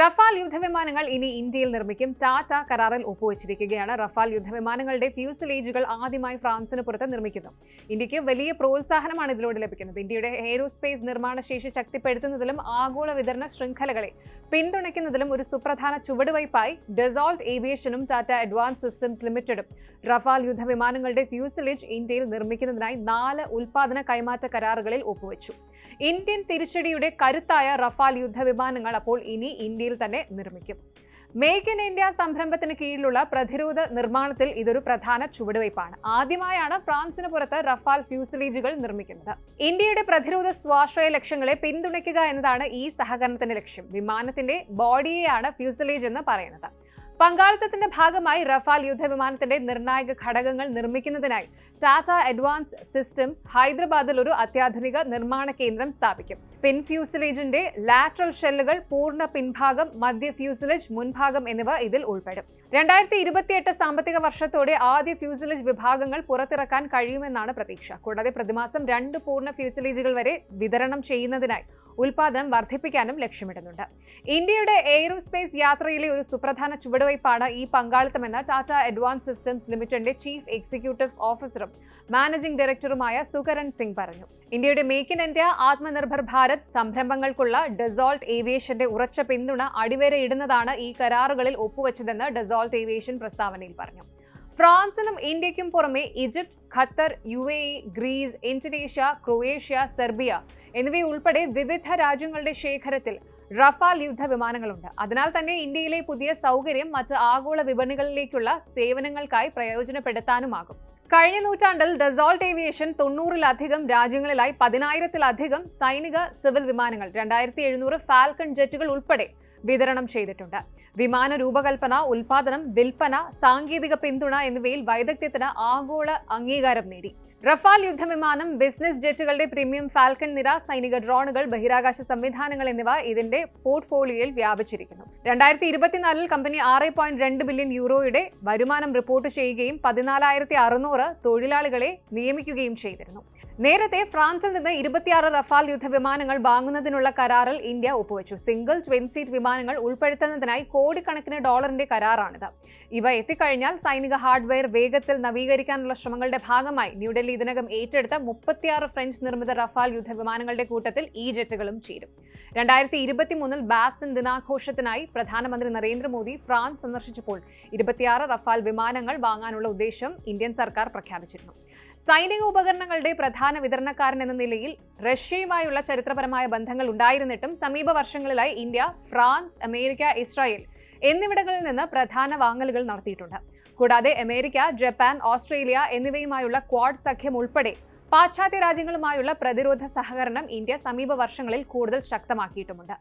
Rafale യുദ്ധവിമാനങ്ങൾ ഇനി ഇന്ത്യയിൽ നിർമ്മിക്കും. ടാറ്റ കരാറിൽ ഒപ്പുവച്ചിരിക്കുകയാണ്. റഫാൽ യുദ്ധവിമാനങ്ങളുടെ ഫ്യൂസിലേജുകൾ ആദ്യമായി ഫ്രാൻസിന് പുറത്ത് നിർമ്മിക്കുന്നു. ഇന്ത്യയ്ക്ക് വലിയ പ്രോത്സാഹനമാണ് ഇതിലൂടെ ലഭിക്കുന്നത്. ഇന്ത്യയുടെ എയ്റോസ്പേസ് നിർമ്മാണ ശേഷി ശക്തിപ്പെടുത്തുന്നതിലും ആഗോള വിതരണ ശൃംഖലകളെ പിന്തുണയ്ക്കുന്നതിലും ഒരു സുപ്രധാന ചുവടുവയ്പായി ഡെസോൾട്ട് ഏവിയേഷനും ടാറ്റ അഡ്വാൻസ് സിസ്റ്റംസ് ലിമിറ്റഡും റഫാൽ യുദ്ധവിമാനങ്ങളുടെ ഫ്യൂസിലേജ് ഇന്ത്യയിൽ നിർമ്മിക്കുന്നതിനായി നാല് ഉൽപാദന കൈമാറ്റ കരാറുകളിൽ ഒപ്പുവച്ചു. ഇന്ത്യൻ തിരിച്ചടിയുടെ കരുത്തായ റഫാൽ യുദ്ധവിമാനങ്ങൾ അപ്പോൾ ഇനി ഇന്ത്യയിൽ തന്നെ നിർമ്മിക്കും. മേക്ക് ഇൻ ഇന്ത്യ സംരംഭത്തിന് കീഴിലുള്ള പ്രതിരോധ നിർമ്മാണത്തിൽ ഇതൊരു പ്രധാന ചുവടുവയ്പ്പാണ്. ആദ്യമായാണ് ഫ്രാൻസിന് പുറത്ത് റഫാൽ ഫ്യൂസിലേജുകൾ നിർമ്മിക്കുന്നത്. ഇന്ത്യയുടെ പ്രതിരോധ സ്വാശ്രയ ലക്ഷ്യങ്ങളെ പിന്തുണയ്ക്കുക എന്നതാണ് ഈ സഹകരണത്തിന്റെ ലക്ഷ്യം. വിമാനത്തിന്റെ ബോഡിയെയാണ് ഫ്യൂസിലേജ് എന്ന് പറയുന്നത്. പങ്കാളിത്തത്തിന്റെ ഭാഗമായി റഫാൽ യുദ്ധവിമാനത്തിന്റെ നിർണായക ഘടകങ്ങൾ നിർമ്മിക്കുന്നതിനായി ടാറ്റ അഡ്വാൻസ് സിസ്റ്റംസ് ഹൈദരാബാദിൽ ഒരു അത്യാധുനിക നിർമ്മാണ കേന്ദ്രം സ്ഥാപിക്കും. പിൻ ഫ്യൂസിലേജിന്റെ ലാറ്ററൽ ഷെല്ലുകൾ പൂർണ പിൻഭാഗം മധ്യ ഫ്യൂസിലേജ് മുൻഭാഗം എന്നിവ ഇതിൽ ഉൾപ്പെടും. രണ്ടായിരത്തി ഇരുപത്തിയെട്ട് സാമ്പത്തിക വർഷത്തോടെ ആദ്യ ഫ്യൂസിലേജ് വിഭാഗങ്ങൾ പുറത്തിറക്കാൻ കഴിയുമെന്നാണ് പ്രതീക്ഷ. കൂടാതെ പ്രതിമാസം രണ്ട് പൂർണ ഫ്യൂസിലേജുകൾ വരെ വിതരണം ചെയ്യുന്നതിനായി ഉൽപാദനം വർദ്ധിപ്പിക്കാനും ലക്ഷ്യമിടുന്നുണ്ട്. ഇന്ത്യയുടെ എയ്റോസ്പേസ് യാത്രയിലെ ഒരു സുപ്രധാന ചുവടുവയ്പ്പാണ് ഈ പങ്കാളിത്തമെന്ന് ടാറ്റ അഡ്വാൻസ് സിസ്റ്റംസ് ലിമിറ്റഡിന്റെ ചീഫ് എക്സിക്യൂട്ടീവ് ഓഫീസറും മാനേജിംഗ് ഡയറക്ടറുമായ സുകരൺ സിംഗ് പറഞ്ഞു. ഇന്ത്യയുടെ make in India Atmanirbhar Bharat സംരംഭങ്ങൾക്കുള്ള Dassault ഏവിയേഷന്റെ ഉറച്ച പിന്തുണ അടിവരയിടുന്നതാണ് ഈ കരാറുകളിൽ ഒപ്പുവച്ചതെന്ന് ഡെസോൾട്ട് ഏവിയേഷൻ പ്രസ്താവനയിൽ പറഞ്ഞു. ഫ്രാൻസിനും ഇന്ത്യക്കും പുറമെ Egypt Qatar U A Greece Indonesia Croatia Serbia എന്നിവയുൾപ്പെടെ വിവിധ രാജ്യങ്ങളുടെ ശേഖരത്തിൽ റഫാൽ യുദ്ധ വിമാനങ്ങളുണ്ട്. അതിനാൽ തന്നെ ഇന്ത്യയിലെ പുതിയ സൗകര്യം മറ്റ് ആഗോള വിപണികളിലേക്കുള്ള സേവനങ്ങൾക്കായി പ്രയോജനപ്പെടുത്താനുമാകും. കഴിഞ്ഞ നൂറ്റാണ്ടിൽ ഡെസോൾട്ട് ഏവിയേഷൻ തൊണ്ണൂറിലധികം രാജ്യങ്ങളിലായി പതിനായിരത്തിലധികം സൈനിക സിവിൽ വിമാനങ്ങൾ രണ്ടായിരത്തി എഴുന്നൂറ് ഫാൽക്കൺ ജെറ്റുകൾ ഉൾപ്പെടെ വിതരണം ചെയ്തിട്ടുണ്ട്. വിമാന രൂപകൽപ്പന ഉൽപാദനം വിൽപ്പന സാങ്കേതിക പിന്തുണ എന്നിവയിൽ വൈദഗ്ധ്യത്തിന് ആഗോള അംഗീകാരം നേടി. റഫാൽ യുദ്ധവിമാനം ബിസിനസ് ജെറ്റുകളുടെ പ്രീമിയം ഫാൽക്കൺ നിര സൈനിക ഡ്രോണുകൾ ബഹിരാകാശ സംവിധാനങ്ങൾ എന്നിവ ഇതിന്റെ പോർട്ട്ഫോളിയോയിൽ വ്യാപിച്ചിരിക്കുന്നു. രണ്ടായിരത്തി ഇരുപത്തിനാലിൽ കമ്പനി ആറ് പോയിന്റ് രണ്ട് ബില്യൺ യൂറോയുടെ വരുമാനം റിപ്പോർട്ട് ചെയ്യുകയും പതിനാലായിരത്തി അറുന്നൂറ് തൊഴിലാളികളെ നിയമിക്കുകയും ചെയ്തിരുന്നു. നേരത്തെ ഫ്രാൻസിൽ നിന്ന് ഇരുപത്തിയാറ് റഫാൽ യുദ്ധവിമാനങ്ങൾ വാങ്ങുന്നതിനുള്ള കരാറിൽ ഇന്ത്യ ഒപ്പുവെച്ചു. സിംഗിൾ ട്വിൻ സീറ്റ് വിമാനങ്ങൾ ഉൾപ്പെടുത്തുന്നതിനായി കോടിക്കണക്കിന് ഡോളറിന്റെ കരാറാണിത്. ഇവ എത്തിക്കഴിഞ്ഞാൽ സൈനിക ഹാർഡ്വെയർ വേഗത്തിൽ നവീകരിക്കാനുള്ള ശ്രമങ്ങളുടെ ഭാഗമായി ന്യൂഡൽഹി ഇതിനകം ഏറ്റെടുത്ത മുപ്പത്തിയാറ് ഫ്രഞ്ച് നിർമ്മിത റഫാൽ യുദ്ധവിമാനങ്ങളുടെ കൂട്ടത്തിൽ ഈ ജെറ്റുകളും ചേരും. രണ്ടായിരത്തി ഇരുപത്തി മൂന്നിൽ ബാസ്റ്റൺ ദിനാഘോഷത്തിനായി പ്രധാനമന്ത്രി നരേന്ദ്രമോദി ഫ്രാൻസ് സന്ദർശിച്ചപ്പോൾ ഇരുപത്തിയാറ് റഫാൽ വിമാനങ്ങൾ വാങ്ങാനുള്ള ഉദ്ദേശം ഇന്ത്യൻ സർക്കാർ പ്രഖ്യാപിച്ചിരുന്നു. സൈനിക ഉപകരണങ്ങളുടെ പ്രധാന വിതരണക്കാരൻ എന്ന നിലയിൽ റഷ്യയുമായുള്ള ചരിത്രപരമായ ബന്ധങ്ങൾ ഉണ്ടായിരുന്നിട്ടും സമീപ വർഷങ്ങളിലായി ഇന്ത്യ ഫ്രാൻസ് അമേരിക്ക ഇസ്രായേൽ എന്നിവിടങ്ങളിൽ നിന്ന് പ്രധാന വാങ്ങലുകൾ നടത്തിയിട്ടുണ്ട്. കൂടാതെ അമേരിക്ക ജപ്പാൻ ഓസ്ട്രേലിയ എന്നിവയുമായുള്ള ക്വാഡ് സഖ്യം ഉൾപ്പെടെ പാശ്ചാത്യ രാജ്യങ്ങളുമായുള്ള പ്രതിരോധ സഹകരണം ഇന്ത്യ സമീപ വർഷങ്ങളിൽ കൂടുതൽ ശക്തമാക്കിയിട്ടുമുണ്ട്.